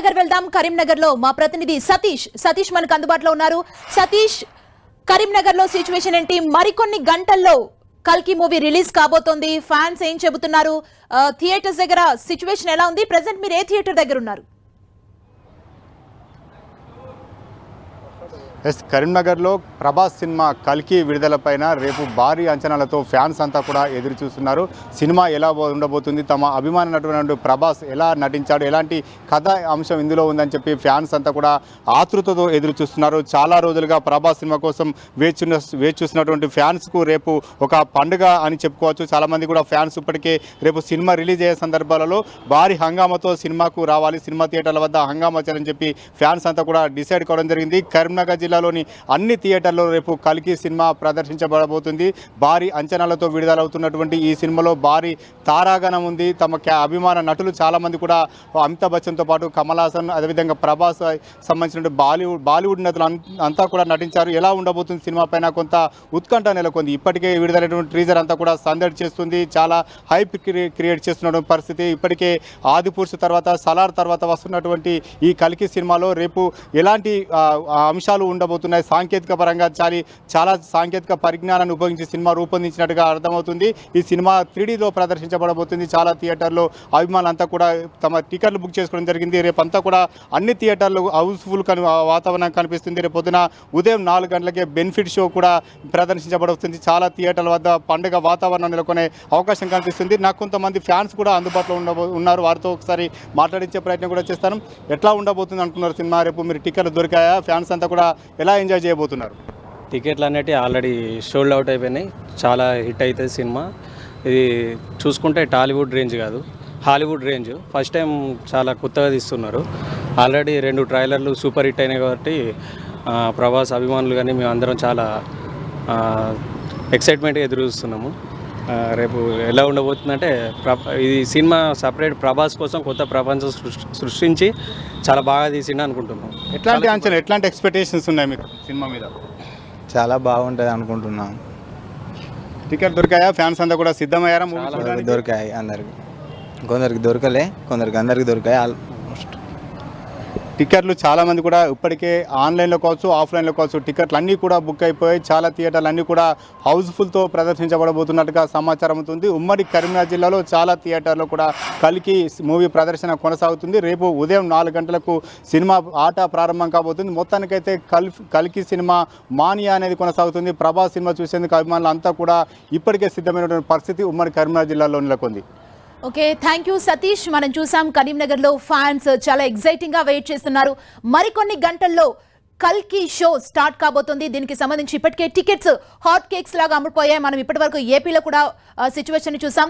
కరీంనగర్ వెళ్దాం. కరీంనగర్లో మా ప్రతినిధి సతీష్. సతీష్ మనకు అందుబాటులో ఉన్నారు. సతీష్ కరీంనగర్లో సిచ్యువేషన్ ఏంటి? మరికొన్ని గంటల్లో కల్కి మూవీ రిలీజ్ కాబోతోంది. ఫ్యాన్స్ ఏం చెబుతున్నారు? థియేటర్స్ దగ్గర సిచ్యువేషన్ ఎలా ఉంది? ప్రెసెంట్ మీరు ఏ థియేటర్ దగ్గర ఉన్నారు? ఎస్ కరీంనగర్లో ప్రభాస్ సినిమా కల్కి విడుదలపైన రేపు భారీ అంచనాలతో ఫ్యాన్స్ అంతా కూడా ఎదురు చూస్తున్నారు. సినిమా ఎలా ఉండబోతుంది? తమ అభిమాన నటుడు ప్రభాస్ ఎలా నటించాడు? ఎలాంటి కథ అంశం ఇందులో ఉందని చెప్పి ఫ్యాన్స్ అంతా కూడా ఆతృతతో ఎదురు చూస్తున్నారు. చాలా రోజులుగా ప్రభాస్ సినిమా కోసం వేచి వేచి చూస్తున్నటువంటి ఫ్యాన్స్కు రేపు ఒక పండుగ అని చెప్పుకోవచ్చు. చాలామంది కూడా ఫ్యాన్స్ ఇప్పటికే రేపు సినిమా రిలీజ్ అయ్యే సందర్భాలలో భారీ హంగామాతో సినిమాకు రావాలి. సినిమా థియేటర్ల వద్ద హంగామా చేయాలని చెప్పి ఫ్యాన్స్ అంతా కూడా డిసైడ్ కావడం జరిగింది. కరీంనగర్ జిల్లాలోని అన్ని థియేటర్లో రేపు కల్కి సినిమా ప్రదర్శించబడబోతుంది. భారీ అంచనాలతో విడుదలవుతున్నటువంటి ఈ సినిమాలో భారీ తారాగణం ఉంది. తమ క్యా- అభిమాన నటులు చాలామంది కూడా అమితాబ్ బచ్చన్తో పాటు కమల్ హాసన్ అదేవిధంగా ప్రభాస్ సంబంధించిన బాలీవుడ్ బాలీవుడ్ నటులు అంతా కూడా నటించారు. ఎలా ఉండబోతుంది సినిమా పైన కొంత ఉత్కంఠ నెలకొంది. ఇప్పటికే విడుదలైనటువంటి ట్రీజర్ అంతా కూడా సందడి చేస్తుంది. చాలా హైప్ క్రియేట్ చేస్తున్నటువంటి పరిస్థితి. ఇప్పటికే ఆదిపురుషు తర్వాత సలార్ తర్వాత వస్తున్నటువంటి ఈ కలికి సినిమాలో రేపు ఎలాంటి అంశాలు ఉండబోతున్నాయి. సాంకేతిక పరంగా చాలా చాలా సాంకేతిక పరిజ్ఞానాన్ని ఉపయోగించి సినిమా రూపొందించినట్టుగా అర్థమవుతుంది. ఈ సినిమా త్రీడీలో ప్రదర్శించబడబోతుంది. చాలా థియేటర్లో అభిమానులంతా కూడా తమ టికెట్లు బుక్ చేసుకోవడం జరిగింది. రేపంతా కూడా అన్ని థియేటర్లు హౌస్ఫుల్ కని వాతావరణం కనిపిస్తుంది. రేపు పొద్దున ఉదయం నాలుగు గంటలకే బెనిఫిట్ షో కూడా ప్రదర్శించబడుతుంది. చాలా థియేటర్ల వద్ద పండుగ వాతావరణం నెలకొనే అవకాశం కనిపిస్తుంది. నాకు కొంతమంది ఫ్యాన్స్ కూడా అందుబాటులో ఉండబో ఉన్నారు. వారితో ఒకసారి మాట్లాడించే ప్రయత్నం కూడా చేస్తాను. ఎట్లా ఉండబోతుంది అనుకున్నారు సినిమా రేపు? మీరు టికెట్లు దొరికాయా? ఫ్యాన్స్ అంతా కూడా ఎలా ఎంజాయ్ చేయబోతున్నారు? టికెట్లు అనేవి ఆల్రెడీ షోల్డ్ అవుట్ అయిపోయినాయి. చాలా హిట్ అవుతుంది సినిమా. ఇది చూసుకుంటే టాలీవుడ్ రేంజ్ కాదు హాలీవుడ్ రేంజ్. ఫస్ట్ టైం చాలా కొత్తగా తీస్తున్నారు. ఆల్రెడీ రెండు ట్రైలర్లు సూపర్ హిట్ అయినాయి కాబట్టి ప్రభాస్ అభిమానులు కానీ మేము అందరం చాలా ఎక్సైట్మెంట్గా ఎదురు చూస్తున్నాము. రేపు ఎలా ఉండబోతుందంటే ప్ర ఇది సినిమా సపరేట్ ప్రభాస్ కోసం కొత్త ప్రపంచం సృష్టి సృష్టించి చాలా బాగా తీసిండు అనుకుంటున్నాం. ఎట్లాంటి అంచనా ఎట్లాంటి ఎక్స్పెక్టేషన్స్ ఉన్నాయి మీకు సినిమా మీద? చాలా బాగుంటుంది అనుకుంటున్నాం. టికెట్ దొరికాయా? ఫ్యాన్స్ అంతా కూడా సిద్ధమయ్యారా? మూవీ చూడడానికి? దొరికాయి అందరికి. కొందరికి దొరకలే కొందరికి అందరికి దొరికాయి. టికెట్లు చాలామంది కూడా ఇప్పటికే ఆన్లైన్లో కావచ్చు ఆఫ్లైన్లో కావచ్చు టికెట్లు అన్నీ కూడా బుక్ అయిపోయాయి చాలా థియేటర్లు అన్నీ కూడా హౌస్ఫుల్తో ప్రదర్శించబడబోతున్నట్టుగా సమాచారం అవుతుంది. ఉమ్మడి కరీంనగర్ జిల్లాలో చాలా థియేటర్లో కూడా కలికి మూవీ ప్రదర్శన కొనసాగుతుంది. రేపు ఉదయం నాలుగు గంటలకు సినిమా ఆట ప్రారంభం కాబోతుంది. మొత్తానికైతే కల్ కలికి సినిమా మానియా అనేది కొనసాగుతుంది. ప్రభాస్ సినిమా చూసేందుకు అభిమానులు అంతా కూడా ఇప్పటికే సిద్ధమైనటువంటి పరిస్థితి ఉమ్మడి కరీంనగర్ జిల్లాలో నెలకొంది. Okay thank you Satish. మనం చూసాం కరీంనగర్లో ఫ్యాన్స్ చాలా ఎక్సైటింగ్గా వెయిట్ చేస్తున్నారు. మరికొన్ని గంటల్లో కల్కి షో స్టార్ట్ కాబోతుంది. దీనికి సంబంధించి ఇప్పటికే టికెట్స్ హాట్ కేక్స్ లాగా అమ్ముడుపోయాయి. మనం ఇప్పటి వరకు ఏపీలో కూడా సిచ్యువేషన్ చూసాం.